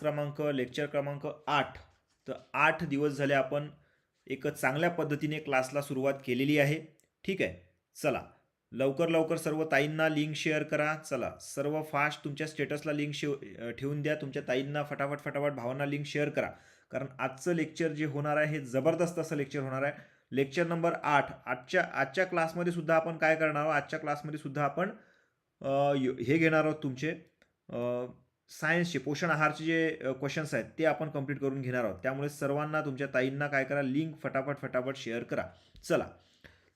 क्रमांक लेक्चर क्रमांक आठ. तर आठ दिवस झाले आपण एक चांगल्या पद्धतीने क्लासला सुरुवात केलेली आहे. ठीक आहे? चला. लवकर लवकर सर्व ताईंना लिंक शेअर करा. चला. सर्व फास्ट तुमच्या स्टेटसला लिंक शेव ठेवून द्या. तुमच्या ताईंना फटाफट फटाफट भावांना लिंक शेअर करा. कारण आजचं लेक्चर जे होणार आहे हे जबरदस्त असं लेक्चर होणार आहे. लेक्चर नंबर आठ. आजच्या आजच्या क्लासमध्ये सुद्धा आपण काय करणार आहोत? आजच्या क्लासमध्ये सुद्धा आपण हे घेणार आहोत तुमचे सायन्सचे पोषण आहारचे जे क्वेश्चन्स आहेत ते आपण कंप्लीट करून घेणार आहोत. त्यामुळे सर्वांना तुमच्या ताईंना काय करा लिंक फटाफट फटाफट शेअर करा. चला.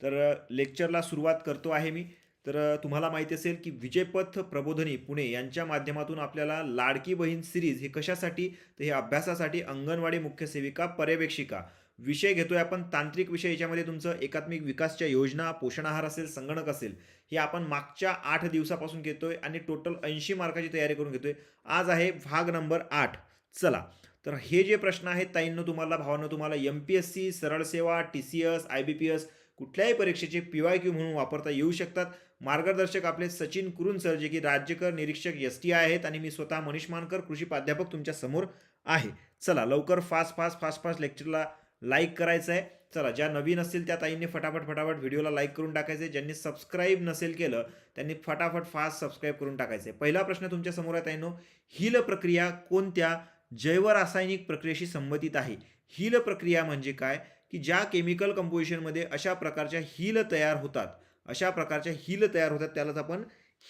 तर लेक्चरला सुरुवात करतो आहे मी. तर तुम्हाला माहिती असेल की विजयपथ प्रबोधनी पुणे यांच्या माध्यमातून आपल्याला लाडकी बहीण सिरीज हे कशासाठी तर हे अभ्यासासाठी अंगणवाडी मुख्य सेविका पर्यवेक्षिका विषय घेतोय आपण तांत्रिक विषय याच्यामध्ये तुमचं एकात्मिक विकासच्या योजना पोषण आहार असेल संगणक असेल हे आपण मागच्या आठ दिवसापासून घेतोय आणि टोटल ऐंशी मार्काची तयारी करून घेतोय. आज आहे भाग नंबर आठ. चला. तर हे जे प्रश्न आहेत ताईंनं तुम्हाला भावानं तुम्हाला एम पी एस सी सरळ सेवा T C S I B P S कुठल्याही परीक्षेचे पी वाय क्यू म्हणून वापरता येऊ शकतात. मार्गदर्शक आपले सचिन कुरुन सर जे की राज्यकर निरीक्षक एस टी आय आहेत आणि मी स्वतः मनीष मानकर कृषी प्राध्यापक तुमच्यासमोर आहे. चला लवकर फास्ट फास्ट फास्ट फास्ट लेक्चरला लाईक करायचं आहे चला ज्या नवीन असतील त्या ताईंनी फटाफट फटाफट व्हिडिओला लाईक करून टाकायचे. ज्यांनी सबस्क्राईब नसेल केलं त्यांनी फटाफट फास्ट सबस्क्राईब करून टाकायचे. पहिला प्रश्न तुमच्यासमोर आहे ताईंनो. हिल प्रक्रिया कोणत्या जैवरासायनिक प्रक्रियेशी संबंधित आहे? हील प्रक्रिया म्हणजे काय? की ज्या केमिकल कंपोजिशनमध्ये अशा प्रकारच्या हील तयार होतात. अशा प्रकारच्या हील तयार होतात त्यालाच आपण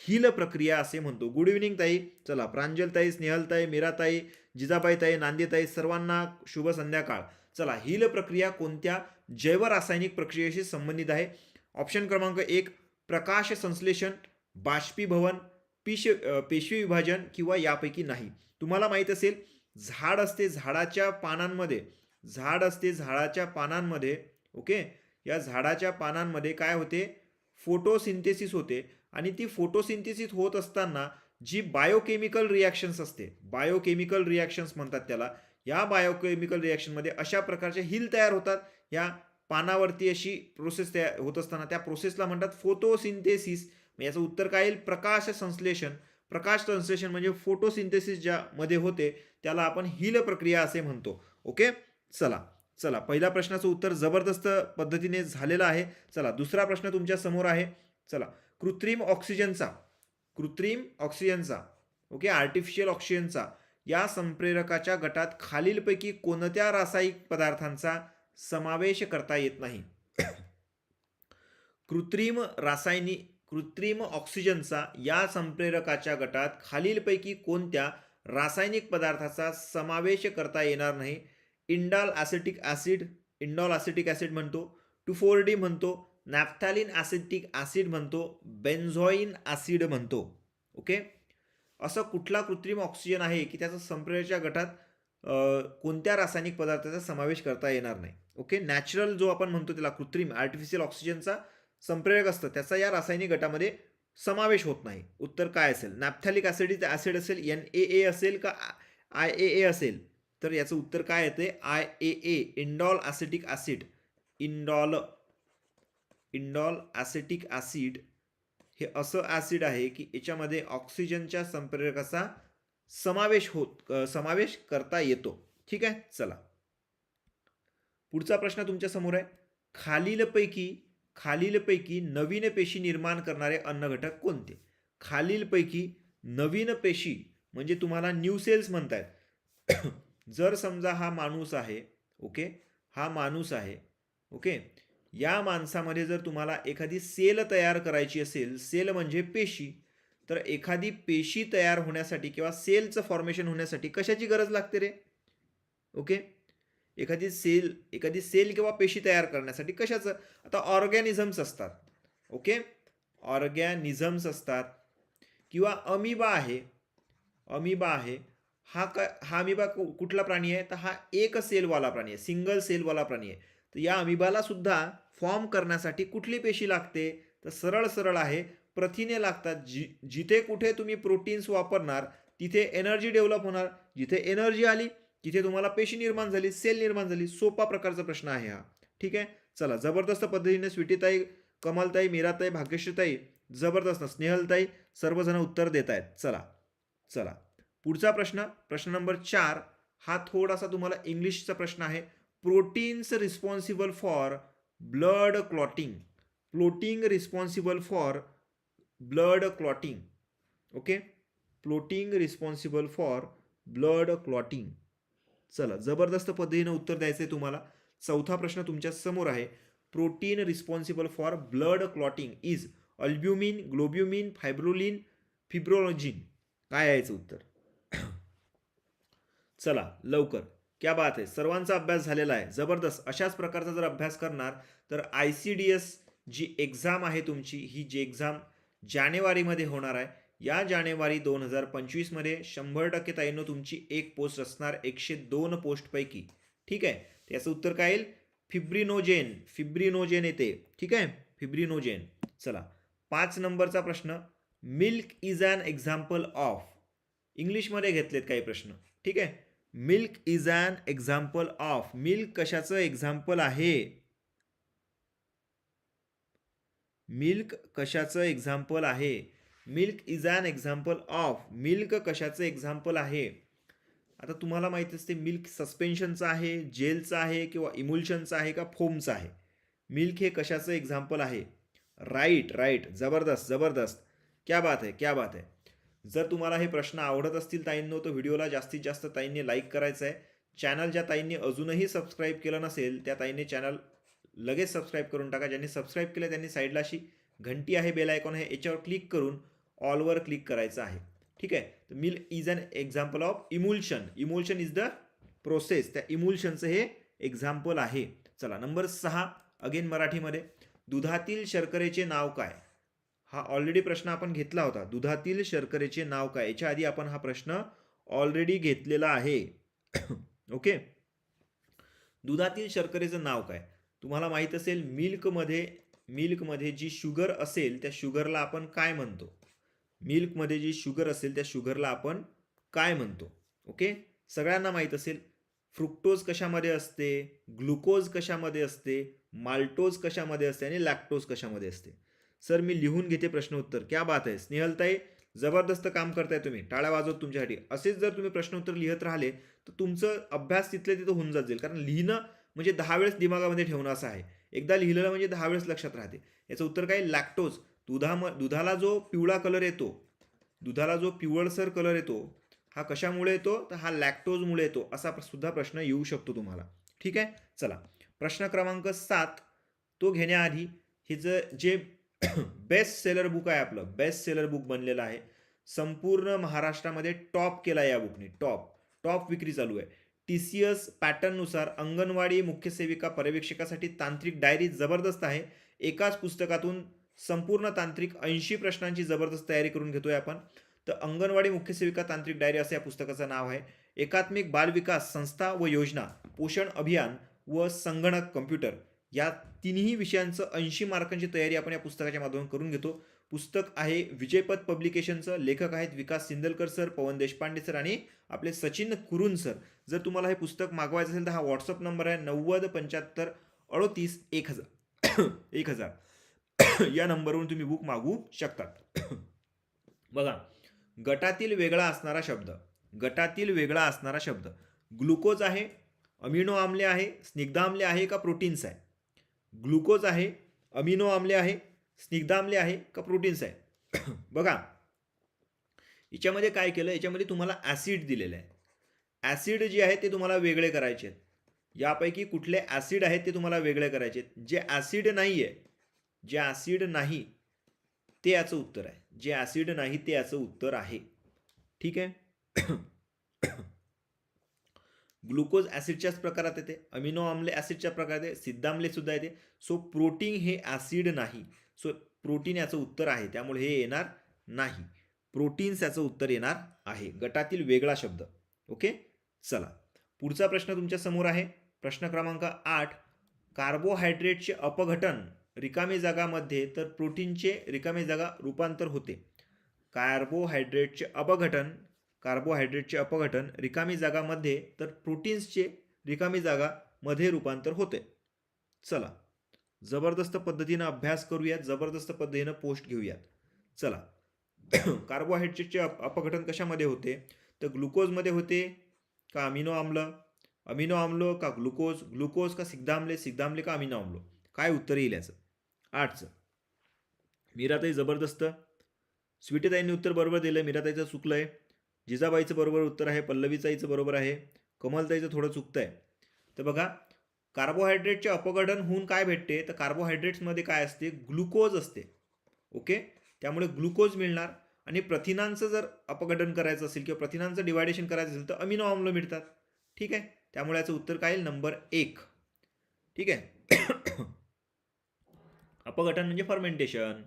हिल प्रक्रिया असे म्हणतो. गुड इव्हनिंग ताई. चला प्रांजलताई स्नेहलताई मीराताई जिजाबाई ताई नांदेताई सर्वांना शुभ संध्याकाळ. चला हील प्रक्रिया कोणत्या? जैवरासायनिक प्रक्रियेशी संबंधित आहे. ऑप्शन क्रमांक एक प्रकाश संश्लेषण बाष्पीभवन पिश पेशवी विभाजन किंवा यापैकी नाही. तुम्हाला माहीत असेल झाड असते झाडाच्या पानांमध्ये. झाड असते झाडाच्या पानांमध्ये ओके? या झाडाच्या पानांमध्ये काय होते? फोटोसिंथेसिस होते. आणि ती फोटोसिंथेसिस होत असताना जी बायोकेमिकल रिॲक्शन्स असते बायोकेमिकल रिॲक्शन्स म्हणतात त्याला या बायोकेमिकल रिॲक्शनमध्ये अशा प्रकारचे हिल तयार होतात. या पानावरती अशी प्रोसेस तयार होत असताना त्या प्रोसेसला म्हणतात फोटोसिंथेसिस याचं उत्तर काय येईल? प्रकाश संश्लेषण. प्रकाश संश्लेषण म्हणजे फोटोसिंथेसिस ज्यामध्ये होते त्याला आपण हिल प्रक्रिया असे म्हणतो. ओके चला. चला. पहिल्या प्रश्नाचं उत्तर जबरदस्त पद्धतीने झालेलं आहे. चला. दुसरा प्रश्न तुमच्यासमोर आहे. चला. कृत्रिम ऑक्सिजनचा कृत्रिम ऑक्सिजनचा ओके आर्टिफिशियल ऑक्सिजनचा या संप्रेरकाच्या गटात खालीलपैकी कोणत्या रासायनिक पदार्थांचा समावेश करता येत नाही? कृत्रिम रासायनिक कृत्रिम ऑक्सिजनचा या संप्रेरकाच्या गटात खालीलपैकी कोणत्या रासायनिक पदार्थाचा समावेश करता येणार नाही? Indole acetic acid indole acetic acid म्हणतो टू डी म्हणतो नॅफ्थॅलिन ॲसिटिक ॲसिड म्हणतो बेन्झॉईन ॲसिड म्हणतो. ओके? असं कुठला कृत्रिम ऑक्सिजन आहे की त्याचा संप्रेरच्या गटात कोणत्या रासायनिक पदार्थाचा समावेश करता येणार नाही? ओके नॅचरल जो आपण म्हणतो त्याला कृत्रिम आर्टिफिशियल ऑक्सिजनचा संप्रेरक असतं. त्याचा या रासायनिक गटामध्ये समावेश होत नाही. उत्तर काय असेल? नॅप्थॅलिक ॲसिडिक ॲसिड असेल एन ए ए असेल का आय ए ए असेल? तर याचं उत्तर काय येते I A A indole acetic acid indole indole acetic acid हे असं ॲसिड आहे की याच्यामध्ये ऑक्सिजनच्या संप्रेरकाचा समावेश होत समावेश करता येतो. ठीक आहे? चला. पुढचा प्रश्न तुमच्यासमोर आहे. खालीलपैकी खालीलपैकी नवीन पेशी निर्माण करणारे अन्नघटक कोणते? खालीलपैकी नवीन पेशी म्हणजे तुम्हाला न्यू सेल्स म्हणतायत. जर समजा हा माणूस आहे ओके? हा माणूस आहे ओके? या माणसामध्ये जर तुम्हाला एखादी सेल तयार करायची असेल सेल म्हणजे पेशी तर एखादी पेशी तयार होण्यासाठी किंवा सेलचं फॉर्मेशन होण्यासाठी कशाची गरज लागते रे? ओके? एखादी सेल एखादी सेल किंवा पेशी तयार करण्यासाठी कशाचं? आता ऑर्गॅनिझम्स असतात ओके? ऑर्गॅनिझम्स असतात. किंवा अमिबा आहे अमिबा आहे हा का हा अमिबा कु- कुठला प्राणी आहे? तर हा एक सेलवाला प्राणी आहे सिंगल सेलवाला प्राणी आहे. तर या अमिबाला सुद्धा फॉर्म करण्यासाठी कुठली पेशी लागते? तर सरळ सरळ आहे प्रथिने लागतात जि जिथे कुठे तुम्ही प्रोटीन्स वापरणार तिथे एनर्जी डेव्हलप होणार. जिथे एनर्जी आली तिथे तुम्हाला पेशी निर्माण झाली सेल निर्माण झाली. सोपा प्रकारचा प्रश्न आहे हा. ठीक आहे? चला जबरदस्त पद्धतीने स्वीटीताई कमलताई मीराताई भाग्यश्रीताई जबरदस्त स्नेहलताई सर्वजण उत्तर देत आहेत चला चला. पुढचा प्रश्न प्रश्न नंबर चार. हा थोडासा तुम्हाला इंग्लिशचा प्रश्न आहे. Proteins responsible for blood clotting clotting responsible for blood clotting okay clotting responsible for blood clotting चला जबरदस्त पद्धतीनं उत्तर द्यायचं आहे तुम्हाला. चौथा प्रश्न तुमच्यासमोर आहे. Protein responsible for blood clotting is albumin globulin fibrin fibrinogen काय यायचं उत्तर? चला लवकर. क्या बात आहे सर्वांचा अभ्यास झालेला आहे. जबरदस्त. अशाच प्रकारचा जर अभ्यास करणार तर I C D S G exam आहे तुमची ही जी एक्झाम जानेवारीमध्ये होणार आहे या जानेवारी दोन हजार पंचवीसमध्ये शंभर टक्के ताईंनो तुमची एक पोस्ट असणार एकशे दोन पोस्टपैकी ठीक आहे? त्याचं उत्तर काय येईल? फिब्रिनोजेन. फिब्रिनोजेन येते. ठीक आहे? फिब्रिनोजेन. चला. पाच नंबरचा प्रश्न. Milk is an example of. इंग्लिशमध्ये घेतलेत काही प्रश्न. ठीक आहे? Milk is an example of milk कशाचं एक्झाम्पल आहे? मिल्क कशाचं एक्झाम्पल आहे? Milk is an example of milk कशाचं एक्झाम्पल आहे? आता तुम्हाला माहीत असते मिल्क सस्पेन्शनचं आहे जेलचं आहे किंवा इमुल्शनचं आहे का फोमचं आहे? मिल्क हे कशाचं एक्झाम्पल आहे? राईट राईट जबरदस्त जबरदस्त. क्या बात आहे क्या बात आहे जर तुम्हाला हे प्रश्न आवडत असतील ताईंनो तर व्हिडिओला जास्तीत जास्त ताईंनी लाईक करायचं आहे चॅनल ज्या ताईंनी अजूनही सबस्क्राईब केलं नसेल त्या ताईंनी चॅनल लगेच सबस्क्राईब करून टाका. ज्यांनी सबस्क्राईब केलं त्यांनी साईडला अशी घंटी आहे बेल आयकॉन आहे याच्यावर क्लिक करून ऑलवर क्लिक करायचं आहे. ठीक आहे? तर milk is an example of emulsion. Emulsion is the process. त्या इमुल्शनचं हे एक्झाम्पल आहे. चला नंबर सहा अगेन मराठीमध्ये. दुधातील शर्करेचे नाव काय? हा ऑलरेडी प्रश्न आपण घेतला होता. दुधातील शर्करेचे नाव काय? याच्या आधी आपण हा प्रश्न ऑलरेडी घेतलेला आहे. ओके दुधातील शर्करेचं नाव काय? तुम्हाला माहीत असेल मिल्कमध्ये मिल्कमध्ये जी शुगर असेल त्या शुगरला आपण काय म्हणतो? मिल्कमध्ये जी शुगर असेल त्या शुगरला आपण काय म्हणतो? ओके सगळ्यांना माहीत असेल फ्रुक्टोज कशामध्ये असते? ग्लुकोज कशामध्ये असते? माल्टोज कशामध्ये असते? आणि लॅक्टोज कशामध्ये असते? सर मी लिहून घेते प्रश्न उत्तर क्या बात आहे स्नेहलताई जबरदस्त काम करताय तुम्ही. टाळ्या वाजवत तुमच्यासाठी. असेच जर तुम्ही प्रश्न उत्तर लिहत राहिले तर तुमचं अभ्यास तिथले तिथं होऊन जाईल. कारण लिहिणं म्हणजे दहा वेळेस दिमागामध्ये ठेवणं असं आहे. एकदा लिहिलेलं म्हणजे दहा वेळेस लक्षात राहते. याचं उत्तर काय? लॅक्टोज दुधाम दुधाला जो पिवळा कलर येतो दुधाला जो पिवळसर कलर येतो हा कशामुळे येतो? तर हा लॅक्टोजमुळे येतो असा सुद्धा प्रश्न येऊ शकतो तुम्हाला. ठीक आहे? चला. प्रश्न क्रमांक सात तो घेण्याआधी हे जे बेस्ट सेलर बुक आहे आपलं. बेस्ट सेलर बुक बनलेलं आहे. संपूर्ण महाराष्ट्रामध्ये टॉप केला या बुकने टॉप टॉप विक्री चालू आहे. टी सी एस पॅटर्ननुसार अंगणवाडी मुख्य सेविका पर्यवेक्षकासाठी तांत्रिक डायरी जबरदस्त आहे. एकाच पुस्तकातून संपूर्ण तांत्रिक ऐंशी प्रश्नांची जबरदस्त तयारी करून घेतोय आपण. तर अंगणवाडी मुख्य सेविका तांत्रिक डायरी असं या पुस्तकाचं नाव आहे. एकात्मिक बालविकास संस्था व योजना पोषण अभियान व संगणक कम्प्युटर या तिन्ही विषयांचं ऐंशी मार्कांची तयारी आपण या पुस्तकाच्या माध्यमातून करून घेतो. पुस्तक आहे विजयपद पब्लिकेशनचं. लेखक आहेत विकास सिंदलकर सर पवन देशपांडे सर आणि आपले सचिन कुरुन सर. जर तुम्हाला हे पुस्तक मागवायचं असेल तर हा व्हॉट्सअप नंबर आहे नव्वद पंच्याहत्तर अडोतीस एक हजार. एक हजार. या नंबरवरून तुम्ही बुक मागवू शकतात बघा. गटातील वेगळा असणारा शब्द. गटातील वेगळा असणारा शब्द. ग्लुकोज आहे अमिनो आम्ले आहे स्निग्धाम्ले आहे का प्रोटीन्स आहे? ग्लुकोज आहे अमिनो आम्ले आहे स्निग्धाम्ले आहे का प्रोटीन्स आहे. बघा याच्यामध्ये काय केलं याच्यामध्ये तुम्हाला ॲसिड दिलेलं आहे. ॲसिड जे आहे ते तुम्हाला वेगळे करायचे आहेत. यापैकी कुठले ॲसिड आहेत ते तुम्हाला वेगळे करायचे आहेत. जे ॲसिड नाही आहे जे ॲसिड नाही ते याचं उत्तर आहे. जे ॲसिड नाही ते याचं उत्तर आहे. ठीक आहे? ग्लुकोज ॲसिडच्याच प्रकारात येते अमिनो आम्ले ॲसिडच्या प्रकारात येते सिद्धामलेसुद्धा येते. सो प्रोटीन हे ॲसिड नाही. सो प्रोटीन याचं उत्तर आहे त्यामुळे हे येणार नाही. प्रोटीन्स याचं उत्तर येणार आहे. गटातील वेगळा शब्द. ओके चला. पुढचा प्रश्न तुमच्यासमोर आहे. प्रश्न क्रमांक आठ. कार्बोहायड्रेटचे अपघटन रिकामी जागामध्ये तर प्रोटीनचे रिकामी जागा रूपांतर होते. कार्बोहायड्रेटचे अपघटन कार्बोहायड्रेटचे अपघटन रिकामी जागामध्ये तर प्रोटीन्सचे रिकामी जागा मध्ये रूपांतर होते. चला जबरदस्त पद्धतीनं अभ्यास करूयात जबरदस्त पद्धतीनं पोस्ट घेऊयात. चला कार्बोहायड्रेटचे अप अपघटन कशामध्ये होते? तर ग्लुकोजमध्ये होते का अमिनो आम्ल? अमिनो आम्ल का ग्लुकोज? ग्लुकोज का सिग्धामले सिग्धामले का अमिनो आम्ल? काय उत्तर येईल याचं? आठचं मीराताई जबरदस्त. स्वीटीताईंनी उत्तर बरोबर दिलं आहे मीराताईचं चुकलं आहे जिजाबाईचं बरोबर उत्तर आहे पल्लवीताईचं बरोबर आहे कमलताईचं थोडं चुकतं आहे तर बघा कार्बोहायड्रेटचे अपघटन होऊन काय भेटते? तर कार्बोहायड्रेट्समध्ये काय असते? ग्लुकोज असते. ओके? त्यामुळे ग्लुकोज मिळणार. आणि प्रथिनांचं जर अपघटन करायचं असेल किंवा प्रथिनांचं डिवायडेशन करायचं असेल तर अमिनो आम्ल मिळतात. ठीक आहे? त्यामुळे याचं उत्तर काय येईल? नंबर एक. ठीक आहे? अपघटन म्हणजे फर्मेंटेशन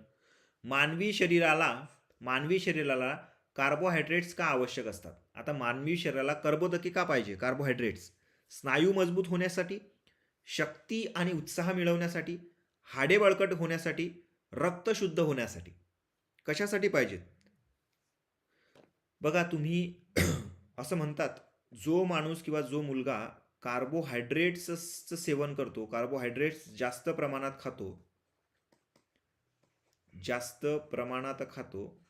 मानवी शरीराला मानवी शरीराला कार्बोहायड्रेट्स का आवश्यक असतात? आता मानवी शरीराला कर्बोदके का पाहिजे? कार्बोहायड्रेट्स. स्नायू मजबूत होण्यासाठी शक्ती आणि उत्साह मिळवण्यासाठी हाडे बळकट होण्यासाठी रक्त शुद्ध होण्यासाठी. कशासाठी पाहिजेत? बघा तुम्ही असं म्हणतात जो माणूस किंवा जो मुलगा कार्बोहायड्रेट्सचं सेवन करतो कार्बोहायड्रेट्स जास्त प्रमाणात खातो जास्त प्रमाणात खातो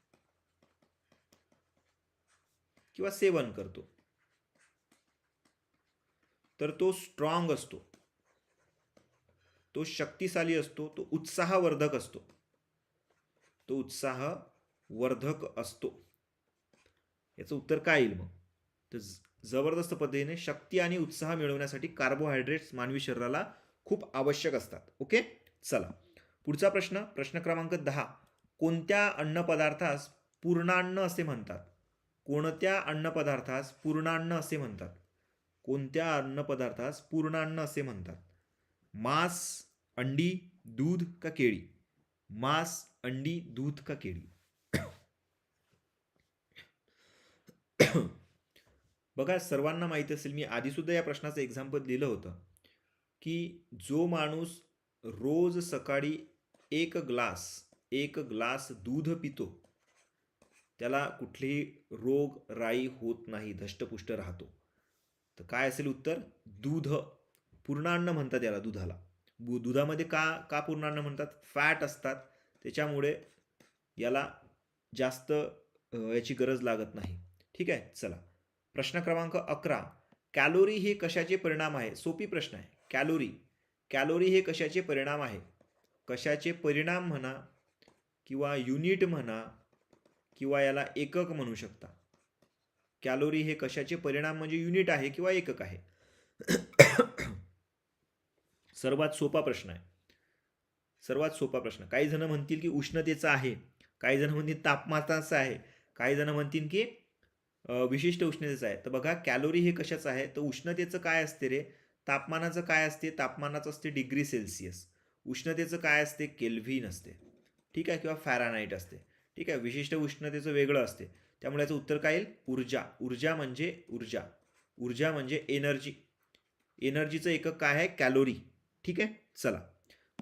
किंवा सेवन करतो. तर तो स्ट्रॉंग असतो. तो शक्तिशाली असतो तो उत्साहवर्धक असतो. तो उत्साहवर्धक असतो. याचं उत्तर काय येईल मग? तर जबरदस्त पद्धतीने शक्ती आणि उत्साह मिळवण्यासाठी कार्बोहायड्रेट्स मानवी शरीराला खूप आवश्यक असतात. ओके? चला. पुढचा प्रश्न प्रश्न क्रमांक दहा. कोणत्या अन्नपदार्थास पूर्णान्न असे म्हणतात? कोणत्या अन्नपदार्थास पूर्णान्न असे म्हणतात? कोणत्या अन्नपदार्थास पूर्णान्न असे म्हणतात? मांस अंडी दूध का केळी? मांस अंडी दूध का केळी? बघा सर्वांना माहीत असेल मी आधीसुद्धा या प्रश्नाचं एक्झाम्पल दिलं होतं की जो माणूस रोज सकाळी एक ग्लास एक ग्लास दूध पितो त्याला कुठलेही रोग राई होत नाही धष्टपुष्ट राहतो. तर काय असेल उत्तर? दूध. पूर्णान्न म्हणतात याला दुधाला. बु- दुधामध्ये का का पूर्णान्न म्हणतात? फॅट असतात. त्याच्यामुळे याला जास्त याची गरज लागत नाही. ठीक आहे? चला. प्रश्न क्रमांक अकरा. कॅलोरी हे कशाचे परिणाम आहे? सोपी प्रश्न आहे. कॅलोरी. कॅलोरी हे कशाचे परिणाम आहे? कशाचे परिणाम म्हणा किंवा युनिट म्हणा किंवा याला एकक म्हणू शकता. कॅलोरी हे कशाचे परिणाम म्हणजे युनिट आहे किंवा एकक आहे? सर्वात सोपा प्रश्न आहे. सर्वात सोपा प्रश्न. काही जण म्हणतील की उष्णतेचा आहे. काही जण म्हणतील तापमानाचा आहे. काही जण म्हणतील की विशिष्ट उष्णतेचं आहे. तर बघा कॅलोरी हे कशाचं आहे? तर उष्णतेचं काय असते रे? तापमानाचं काय असते? तापमानाचं असते डिग्री सेल्सिअस. उष्णतेचं काय असते? केल्व्हिन असते. ठीक आहे? किंवा फॅरानाईट असते. ठीक आहे विशिष्ट उष्णतेचं वेगळं असते. त्यामुळे याचं उत्तर काय येईल? ऊर्जा. ऊर्जा म्हणजे ऊर्जा. ऊर्जा म्हणजे एनर्जी एनर्जीचं एकक काय आहे? कॅलोरी ठीक आहे? चला.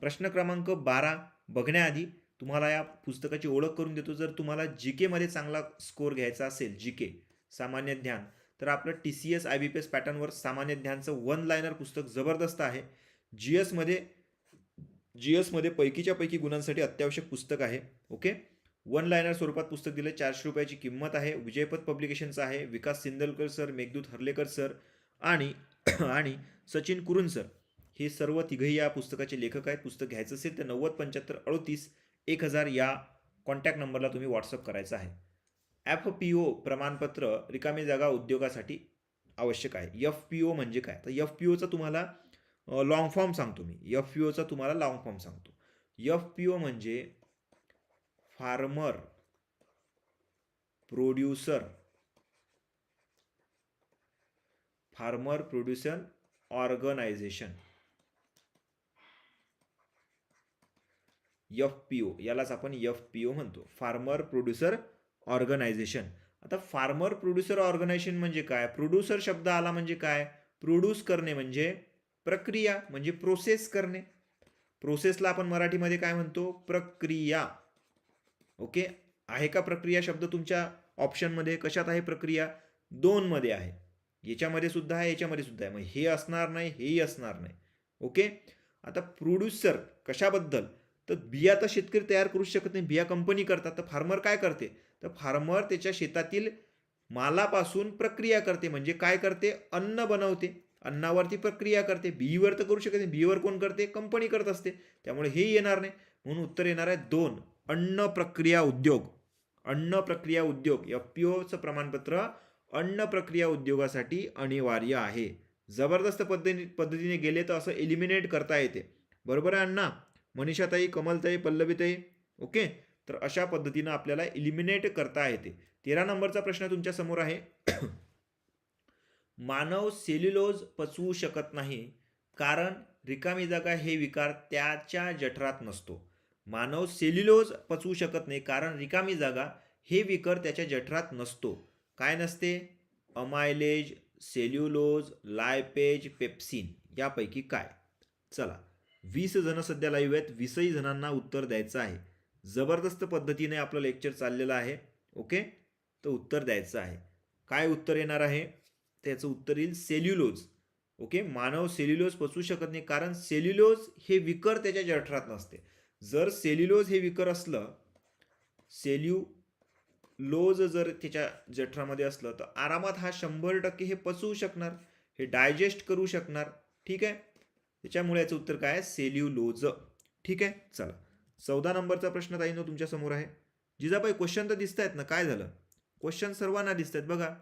प्रश्न क्रमांक बारा. बघण्याआधी तुम्हाला या पुस्तकाची ओळख करून देतो. जर तुम्हाला जी केमध्ये चांगला स्कोर घ्यायचा असेल जी के सामान्य ज्ञान तर आपलं T C S I B P S पॅटर्नवर सामान्य ज्ञानचं वन लायनर पुस्तक जबरदस्त आहे. जी एसमध्ये जी एसमध्ये पैकीच्या पैकी गुणांसाठी अत्यावश्यक पुस्तक आहे. ओके वन लायनर स्वरूपात पुस्तक दिलं. चारशे रुपयाची किंमत आहे. विजयपथ पब्लिकेशनचं आहे. विकास सिंदलकर सर मेघदूत हर्लेकर सर आणि आणि सचिन कुरुन सर हे सर्व तिघही या पुस्तकाचे लेखक आहेत. पुस्तक घ्यायचं असेल तर नव्वद पंच्याहत्तर अडतीस एक हजार या कॉन्टॅक्ट नंबरला तुम्ही व्हॉट्सअप करायचं आहे. एफ पी ओ प्रमाणपत्र रिकामी जागा उद्योगासाठी आवश्यक आहे. एफ पी ओ म्हणजे काय? तर एफ पी ओचा तुम्हाला लॉंग फॉर्म सांगतो मी. एफ पी ओचा तुम्हाला लॉंग फॉर्म सांगतो. एफ पी ओ म्हणजे farmer producer. Farmer producer organisation. F P O यालाच आपण एफ पी ओ म्हणतो. Farmer producer organisation. आता फार्मर प्रोड्युसर ऑर्गनायझेशन म्हणजे काय? प्रोड्युसर शब्द आला म्हणजे काय? प्रोड्यूस करणे म्हणजे प्रक्रिया म्हणजे प्रोसेस करणे. प्रोसेसला आपण मराठीमध्ये काय म्हणतो? प्रक्रिया. ओके? आहे का प्रक्रिया? शब्द तुमच्या ऑप्शनमध्ये कशात आहे प्रक्रिया? दोनमध्ये आहे. याच्यामध्ये सुद्धा आहे याच्यामध्ये सुद्धा आहे. मग हे असणार नाही हेही असणार नाही. ओके? आता प्रोड्युसर कशाबद्दल? तर बिया तर शेतकरी तयार करू शकत नाही. बिया कंपनी करतात. तर फार्मर काय करते? तर फार्मर त्याच्या शेतातील मालापासून प्रक्रिया करते. म्हणजे काय करते? अन्न बनवते. अन्नावरती प्रक्रिया करते. बीवर तर करू शकत नाही. बीवर कोण करते? कंपनी करत असते. त्यामुळे हे येणार नाही. म्हणून उत्तर येणार आहे दोन. अन्न प्रक्रिया उद्योग. अन्न प्रक्रिया उद्योग एफ पी ओचं प्रमाणपत्र अन्न प्रक्रिया उद्योगासाठी अनिवार्य आहे. जबरदस्त पद्धती पद्धतीने गेले तर असं एलिमिनेट करता येते. बरोबर आहे अण्णा? मनीषाताई कमलताई पल्लवीताई ओके तर अशा पद्धतीनं आपल्याला इलिमिनेट करता येते. तेरा नंबरचा प्रश्न तुमच्यासमोर आहे. मानव सेल्युलोज पचवू शकत नाही कारण रिकामी जागा हे विकार त्याच्या जठरात नसतो. मानव सेल्युलोज पचवू शकत नाही कारण रिकामी जागा हे विकर त्याच्या जठरात नसतो. काय नसते? अमायलेज सेल्युलोज लायपेज पेप्सिन यापैकी काय? चला वीस जण सध्या लाईव्ह आहेत वीसही जणांना उत्तर द्यायचं आहे. जबरदस्त पद्धतीने आपलं लेक्चर चाललेलं आहे ओके तर उत्तर द्यायचं आहे. काय उत्तर येणार आहे? त्याचं उत्तर येईल सेल्युलोज ओके मानव सेल्युलोज पचवू शकत नाही कारण सेल्युलोज हे विकर त्याच्या जठरात नसते. जर सेल्युलोज हे विकर असलं सेल्युलोज जर त्याच्या जठरामध्ये असलं तर आरामात हा शंभर टक्के हे पचवू शकणार हे डायजेस्ट करू शकणार. ठीक आहे? त्याच्यामुळे याचं उत्तर काय आहे? सेल्युलोज. ठीक आहे? चला. चौदा नंबरचा प्रश्न ताईनो तुमच्यासमोर आहे. जिजाबाई क्वेश्चन तर दिसत आहेत ना? काय झालं? क्वेश्चन सर्वांना दिसत आहेत बघा.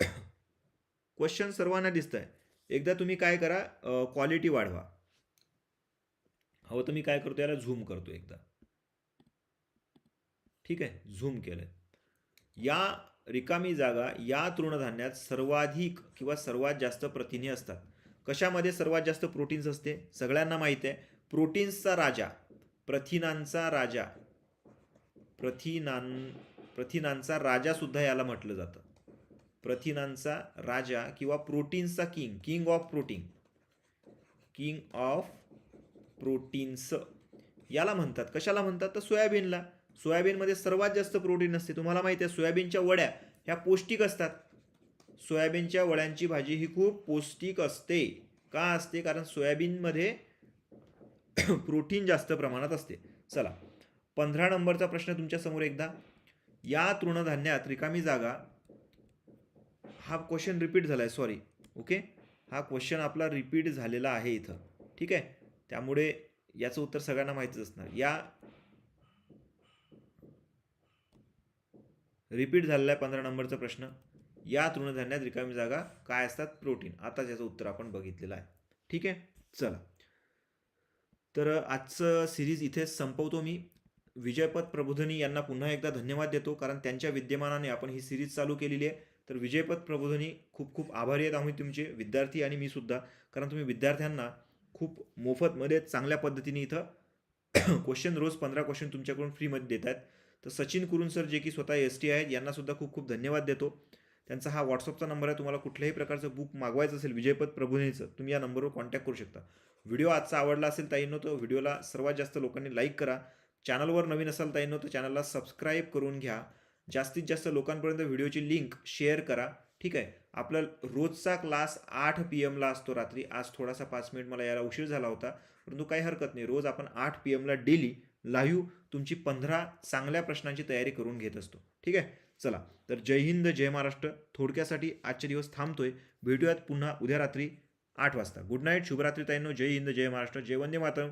क्वेश्चन सर्वांना दिसत आहे एकदा तुम्ही काय करा क्वालिटी वाढवा. हवं तर मी काय करतो याला झूम करतो एकदा. ठीक आहे? झूम केलंय. या रिकामी जागा या तृणधान्यात सर्वाधिक किंवा सर्वात जास्त प्रथिने असतात. कशामध्ये सर्वात जास्त प्रोटीन्स असते? सगळ्यांना माहीत आहे. प्रोटीन्सचा राजा प्रथिनांचा राजा प्रथिनां प्रथिनांचा राजासुद्धा याला म्हटलं जातं. प्रथिनांचा राजा किंवा प्रोटीन्सचा king king of protein. King of proteins. याला म्हणतात. कशाला म्हणतात? तर सोयाबीनला. सोयाबीनमध्ये सर्वात जास्त प्रोटीन असते. तुम्हाला माहिती आहे सोयाबीनच्या वड्या ह्या पौष्टिक असतात. सोयाबीनच्या वड्यांची भाजी ही खूप पौष्टिक असते. का असते? कारण सोयाबीनमध्ये प्रोटीन जास्त प्रमाणात असते. चला. पंधरा नंबरचा प्रश्न तुमच्यासमोर एकदा. या तृणधान्यात रिकामी जागा. हा क्वेश्चन रिपीट झाला आहे सॉरी ओके हा क्वेश्चन आपला रिपीट झालेला आहे इथं. ठीक आहे? त्यामुळे याचं उत्तर सगळ्यांना माहितीच असणार. या रिपीट झालेला आहे पंधरा नंबरचा प्रश्न या तृणधान्यात रिकामी जागा काय असतात? प्रोटीन आता याचं उत्तर आपण बघितलेलं आहे. ठीक आहे? चला. तर आजचं सिरीज इथेच संपवतो मी. विजयपथ प्रबोधनी यांना पुन्हा एकदा धन्यवाद देतो कारण त्यांच्या विद्यमानाने आपण ही सिरीज चालू केलेली आहे. तर विजयपथ प्रबोधनी खूप खूप आभारी आहेत आम्ही तुमचे विद्यार्थी आणि मी सुद्धा. कारण तुम्ही विद्यार्थ्यांना खूप मोफतमध्ये चांगल्या पद्धतीने इथं क्वेश्चन रोज पंधरा क्वेश्चन तुमच्याकडून फ्रीमध्ये देत आहेत तर सचिन कुरुन सर जे की स्वतः एस टी आहेत यांनासुद्धा खूप खूप धन्यवाद देतो. त्यांचा हा व्हॉट्सअपचा नंबर आहे तुम्हाला कुठल्याही प्रकारचं बुक मागवायचं असेल विजयपद प्रभुनेचं तुम्ही या नंबरवर कॉन्टॅक्ट करू शकता. व्हिडिओ आजचा आवडला असेल ताईंनो तर व्हिडिओला सर्वात जास्त लोकांनी लाईक करा. चॅनलवर नवीन असाल ताईंनो तर चॅनलला सबस्क्राईब करून घ्या. जास्तीत जास्त लोकांपर्यंत व्हिडिओची लिंक शेअर करा. ठीक आहे. आपला रोजचा क्लास आठ पी एमला असतो रात्री. आज थोडासा पाच मिनिट मला यायला उशीर झाला होता. परंतु काही हरकत नाही. रोज आपण आठ पी एमला डेली लाईव्ह तुमची पंधरा चांगल्या प्रश्नांची तयारी करून घेत असतो. ठीक आहे? चला. तर जय हिंद जय महाराष्ट्र. थोडक्यासाठी आजचे दिवस थांबतोय. भेटूयात पुन्हा उद्या रात्री आठ वाजता. गुड नाईट शुभरात्री ताईंनो. जय हिंद जय महाराष्ट्र. जय वंदे मातरम.